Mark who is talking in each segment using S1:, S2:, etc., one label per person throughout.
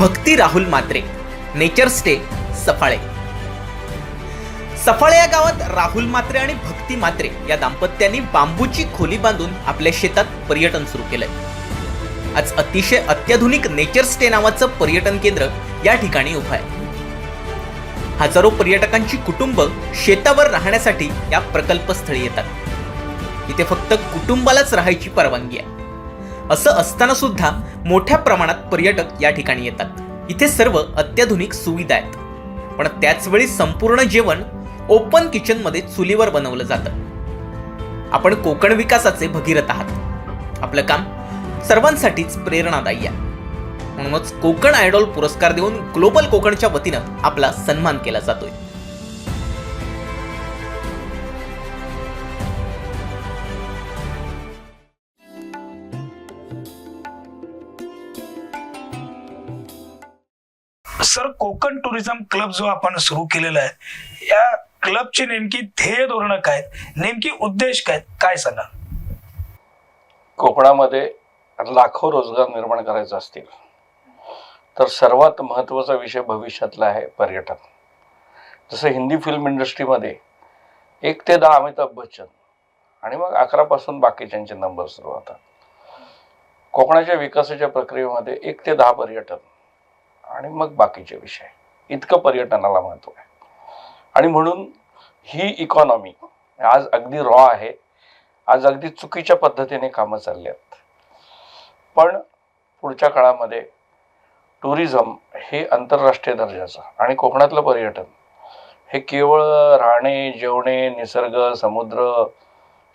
S1: भक्ती राहुल मात्रे. Nature stay Saphale. Saphale या गावात राहुल मात्रे आणि भक्ती मात्रे या दाम्पत्यांनी बांबूची खोली बांधून आपल्या शेतात पर्यटन सुरू केलंय. आज अतिशय अत्याधुनिक नेचर स्टे नावाचं पर्यटन केंद्र या ठिकाणी उभं आहे. हजारो पर्यटकांची कुटुंब शेतावर राहण्यासाठी या प्रकल्पस्थळी येतात. इथे फक्त कुटुंबालाच राहायची परवानगी आहे. असं असताना सुद्धा मोठ्या प्रमाणात पर्यटक या ठिकाणी येतात. इथे सर्व अत्याधुनिक सुविधा आहेत. पण त्याच वेळी संपूर्ण जेवण ओपन किचनमध्ये चुलीवर बनवलं जातं. आपण कोकण विकासाचे भगीरथ आहात. आपलं काम सर्वांसाठीच प्रेरणादायी आहे. म्हणूनच कोकण आयडॉल पुरस्कार देऊन ग्लोबल कोकणच्या वतीनं आपला सन्मान केला जातोय.
S2: सर कोकण टुरिझम क्लब जो आपण सुरू केलेला आहे या क्लबची नेमकी ध्येय धोरणं काय नेमकी उद्देश काय काय सांगा
S3: कोकणामध्ये लाखो रोजगार निर्माण करायचे असतील तर सर्वात महत्त्वाचा विषय भविष्यातला आहे पर्यटन. जसं हिंदी फिल्म इंडस्ट्रीमध्ये एक ते दहा अमिताभ बच्चन आणि मग अकरापासून बाकीच्यांचे नंबर सुरू होतात. कोकणाच्या विकासाच्या प्रक्रियेमध्ये एक ते दहा पर्यटन आणि मग बाकीचे विषय. इतकं पर्यटनाला महत्त्व आहे. आणि म्हणून ही इकॉनॉमी आज अगदी रॉ आहे. आज अगदी चुकीच्या पद्धतीने कामं चालली आहेत. पण पुढच्या काळामध्ये टुरिझम हे आंतरराष्ट्रीय दर्जाचं आणि कोकणातलं पर्यटन हे केवळ राहणे जेवणे निसर्ग समुद्र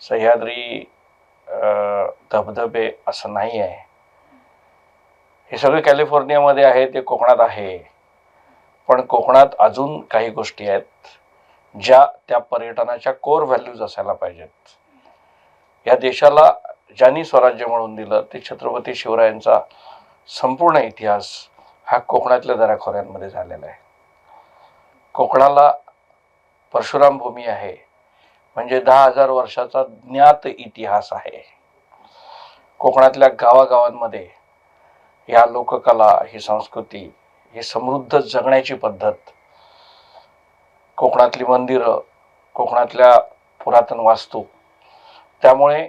S3: सह्याद्री धबधबे असं नाही आहे. हे सगळे कॅलिफोर्नियामध्ये आहे ते कोकणात आहे. पण कोकणात अजून काही गोष्टी आहेत ज्या त्या पर्यटनाच्या कोर व्हॅल्यूज असायला पाहिजेत. या देशाला ज्यांनी स्वराज्य म्हणून दिलं ते छत्रपती शिवरायांचा संपूर्ण इतिहास हा कोकणातल्या दराखोऱ्यांमध्ये झालेला आहे. कोकणाला परशुराम भूमी आहे म्हणजे दहा हजार वर्षाचा ज्ञात इतिहास आहे. कोकणातल्या गावागावांमध्ये या लोककला ही संस्कृती ही समृद्ध जगण्याची पद्धत. कोकणातली मंदिरं कोकणातल्या पुरातन वास्तू. त्यामुळे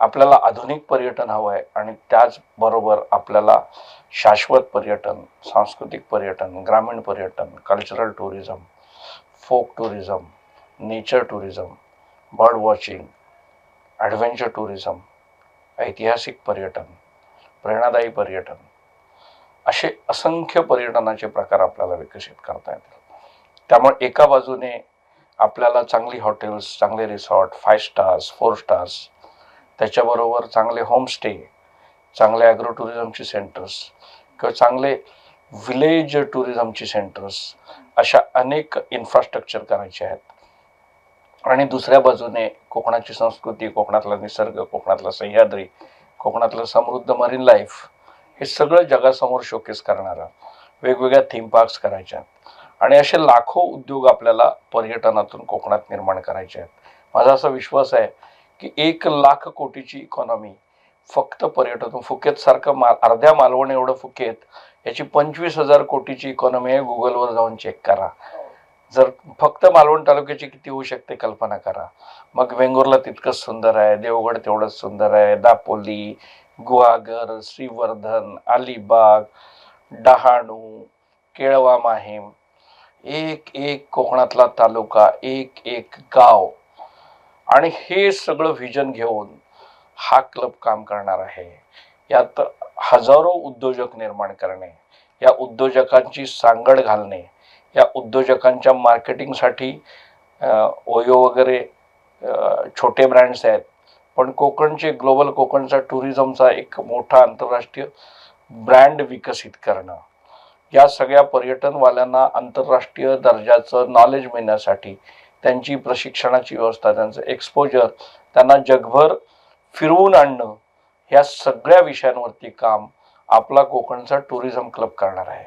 S3: आपल्याला आधुनिक पर्यटन हवं आहे आणि त्याचबरोबर आपल्याला शाश्वत पर्यटन सांस्कृतिक पर्यटन ग्रामीण पर्यटन cultural tourism folk tourism nature tourism bird watching adventure tourism ऐतिहासिक पर्यटन. प्रेरणादायी पर्यटन. असे असंख्य पर्यटनाचे प्रकार आपल्याला विकसित करता येतील. त्यामुळे एका बाजूने आपल्याला चांगली हॉटेल्स चांगले resort five stars four stars त्याच्याबरोबर चांगले होमस्टे चांगले ॲग्रो टुरिझमची सेंटर्स किंवा चांगले विलेज टुरिझमची सेंटर्स अशा अनेक इन्फ्रास्ट्रक्चर करायचे आहेत. आणि दुसऱ्या बाजूने कोकणाची संस्कृती कोकणातला निसर्ग कोकणातला सह्याद्री कोकणातलं समृद्ध मरीन लाईफ हे सगळं जगासमोर शोकेस करणारं. वेगवेगळ्या थीम पार्क्स करायच्या आहेत आणि असे लाखो उद्योग आपल्याला पर्यटनातून कोकणात निर्माण करायचे आहेत. माझा असा विश्वास आहे की एक लाख कोटीची इकॉनॉमी फक्त पर्यटन फुकेत सारखं मा अर्ध्या मालवण एवढं फुकेत याची पंचवीस हजार कोटीची इकॉनॉमी आहे गुगलवर जाऊन चेक करा. जर फक्त मालवण तालुक्याची किती होऊ शकते कल्पना करा. मग वेंगुर्ला तितकंच सुंदर आहे देवगड तेवढंच सुंदर आहे दापोली गुहागर श्रीवर्धन अलिबाग डहाणू केळवा माहीम एक एक कोकणातला तालुका एक एक गाव. आणि हे सगळं व्हिजन घेऊन हा क्लब काम करणार आहे. यात हजारो उद्योजक निर्माण करणे या उद्योजकांची सांगड घालणे या उद्योजकांच्या मार्केटिंगसाठी ओयो वगैरे छोटे ब्रँड्स आहेत. पण कोकणचे ग्लोबल कोकणचा टुरिझमचा एक मोठा आंतरराष्ट्रीय ब्रँड विकसित करणं. या सगळ्या पर्यटनवाल्यांना आंतरराष्ट्रीय दर्जाचं नॉलेज मिळण्यासाठी त्यांची प्रशिक्षणाची व्यवस्था त्यांचं एक्सपोजर त्यांना जगभर फिरवून आणणं ह्या सगळ्या विषयांवरती काम आपला कोकणचा टुरिझम क्लब करणार आहे.